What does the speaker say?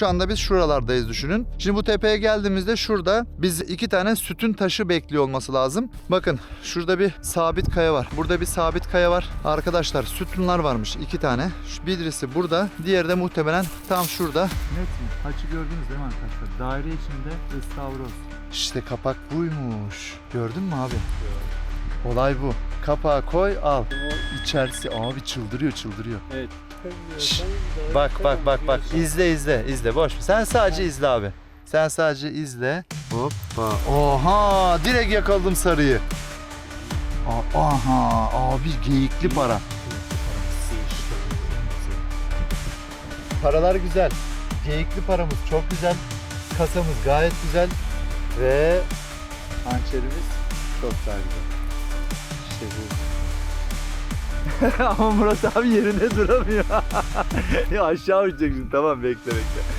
Şu anda biz şuralardayız düşünün. Şimdi bu tepeye geldiğimizde şurada biz iki tane sütün taşı bekliyor olması lazım. Bakın şurada bir sabit kaya var. Burada bir sabit kaya var. Arkadaşlar sütunlar varmış iki tane. Şu Birisi burada. Diğeri de muhtemelen tam şurada. Net mi? Haçı gördünüz değil mi arkadaşlar? Daire içinde ıstavroz. İşte kapak buymuş. Gördün mü abi? Olay bu. Kapağı koy al. İçerisi abi çıldırıyor çıldırıyor. Evet. Şşş, Bak bak bak bak izle izle izle boş ver. Sen sadece izle abi. Sen sadece izle. Hoppa. Oha direkt yakaladım sarıyı. A- Aha abi geyikli para. Paralar güzel. Geyikli paramız çok güzel. Kasamız gayet güzel. Ve hançerimiz çok daha güzel. Ama Murat abi yerine duramıyor. ya aşağı uçacak şimdi tamam bekle bekle.